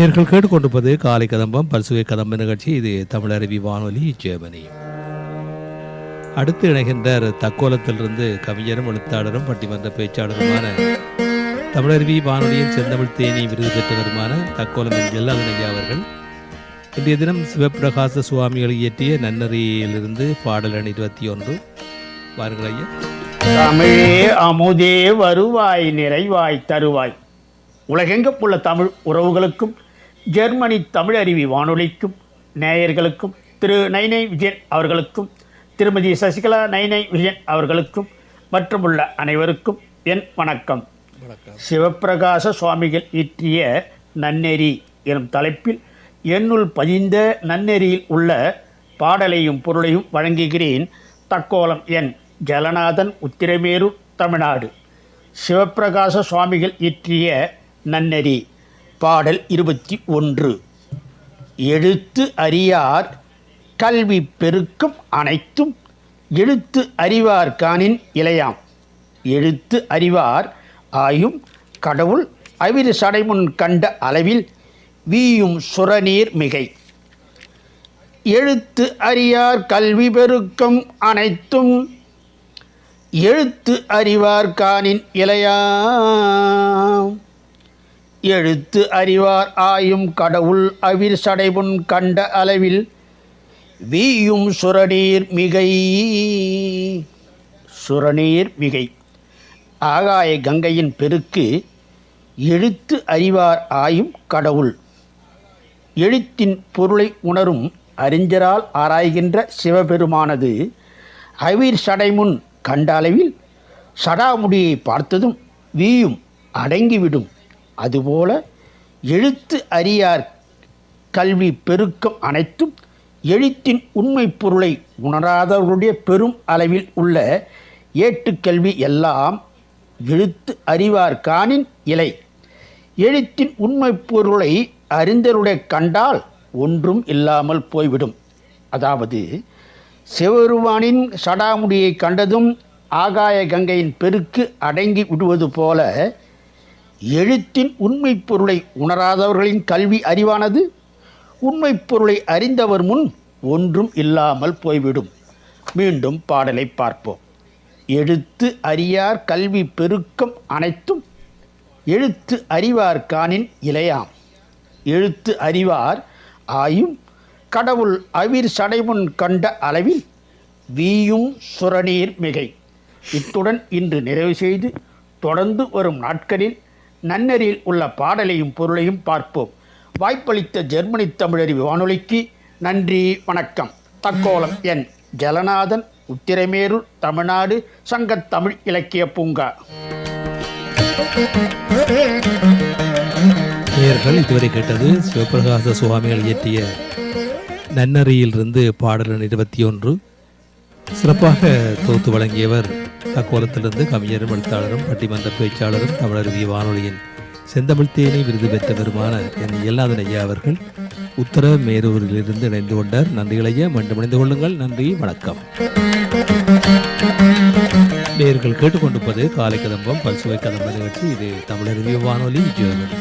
நேர்கள் கேட்டுக்கொண்டிருப்பது காலை கதம்பம் பல்சுவை கதம்ப நிகழ்ச்சி. இது தமிழருவி வானொலி ஜெர்மனி. அடுத்து இணைகின்றார் தக்கோலத்திலிருந்து கவிஞரும் எழுத்தாளரும் பட்டிமன்ற பேச்சாளருமான தமிழருவி வானொலியின் செந்தமிழ் தேனி விருது பெற்றவருமான தக்கோலம் ஜெல்லாதனையா அவர்கள். இன்றைய தினம் சிவபிரகாச சுவாமிகள் இயற்றிய நன்னறியிலிருந்து பாடல் எண் இருபத்தி ஒன்று. வாருங்கள் ஐயா. தமிழே அமுதே வருவாய் நிறைவாய் தருவாய். உலகெங்க உள்ள தமிழ் உறவுகளுக்கும் ஜெர்மனி தமிழருவி வானொலிக்கும் நேயர்களுக்கும் திரு நைனை விஜயன் அவர்களுக்கும் திருமதி சசிகலா நைனை விஜயன் அவர்களுக்கும் மற்றும் உள்ள அனைவருக்கும் என் வணக்கம். சிவப்பிரகாச சுவாமிகள் இயற்றிய நன்னெறி எனும் தலைப்பில் என்னுள் பதிந்த நன்னெறியில் உள்ள பாடலையும் பொருளையும் வழங்குகிறேன் தக்கோலம் என் ஜலநாதன் உத்திரமேரூர் தமிழ்நாடு. சிவப்பிரகாச சுவாமிகள் இயற்றிய நன்னெறி. பாடல் இருபத்தி ஒன்று. எழுத்து அறியார் கல்வி பெருக்கும் அனைத்தும் எழுத்து அறிவார் காணின் இளையாம். எழுத்து அறிவார் ஆயும் கடவுள் அவிர் சடைமுன் கண்ட அளவில் வீயும் சுரநீர் மிகை. எழுத்து அறியார் கல்வி பெருக்கம் அனைத்தும் எழுத்து அறிவார் காணின் இளையாம். எழுத்து அறிவார் ஆயும் கடவுள் அவிர் சடைமுன் கண்ட அளவில் வீயும் சுரநீர் மிகை. சுரநீர் மிகை. ஆகாய கங்கையின் பெருக்கு எழுத்து அறிவார் ஆயும் கடவுள். எழுத்தின் பொருளை உணரும் அறிஞரால் ஆராய்கின்ற சிவபெருமானது அவிர் சடைமுன் கண்ட அளவில் சடாமுடியை பார்த்ததும் வீயும் அடங்கிவிடும். அதுபோல எழுத்து அறியார் கல்வி பெருக்கம் அனைத்தும் எழுத்தின் உண்மை பொருளை உணராதவர்களுடைய பெரும் அளவில் உள்ள ஏட்டுக்கல்வி எல்லாம் எழுத்து அறிவார் காணின் இலை. எழுத்தின் உண்மை பொருளை அறிந்தருடைய கண்டால் ஒன்றும் இல்லாமல் போய்விடும். அதாவது சிவருவானின் சடாமுடியை கண்டதும் ஆகாய கங்கையின் பெருக்கு அடங்கி விடுவது போல எழுத்தின் உண்மை பொருளை உணராதவர்களின் கல்வி அறிவானது உண்மை பொருளை அறிந்தவர் முன் ஒன்றும் இல்லாமல் போய்விடும். மீண்டும் பாடலை பார்ப்போம். எழுத்து அறியார் கல்வி பெருக்கம் அனைத்தும் எழுத்து அறிவார் காணின் இலையாம். எழுத்து அறிவார் ஆயும் கடவுள் அவிர் சடைமுன் கண்ட அளவில் வீயும் சுரநீர் மிகை. இத்துடன் இன்று நிறைவு செய்து தொடர்ந்து வரும் நாட்களில் நன்னரில் உள்ள பாடலையும் பொருளையும் பார்ப்போம். வாய்ப்பளித்த ஜெர்மனி தமிழறிவு வானொலிக்கு நன்றி வணக்கம். தக்கோலம் என் ஜலநாதன் உத்திரமேரூர் தமிழ்நாடு சங்கத்தமிழ் இலக்கிய பூங்கா. நேயர்கள் இதுவரை கேட்டது சிவபிரகாச சுவாமிகள் இயற்றிய நன்னறியிலிருந்து பாடல் இருபத்தி ஒன்று. சிறப்பாக தொகுத்து வழங்கியவர் தக்கோலத்திலிருந்து கவிஞரும் எழுத்தாளரும் பட்டிமன்ற பேச்சாளரும் தமிழருவி வானொலியின் செந்தமிழ் தேனி விருது பெற்றவருமான என் எல்லாதன் ஐயா அவர்கள் உத்தர மேரூரிலிருந்து இணைந்து கொண்டார். நன்றிகளையா மீண்டும் இணைந்து கொள்ளுங்கள். நன்றி. வணக்கம். நேர்கள் கேட்டுக்கொண்டிருப்பது காலை கதம்பம் பல்சுவை கதம்ப நிகழ்ச்சி. இது தமிழருவி வானொலி. ஜெர்மனி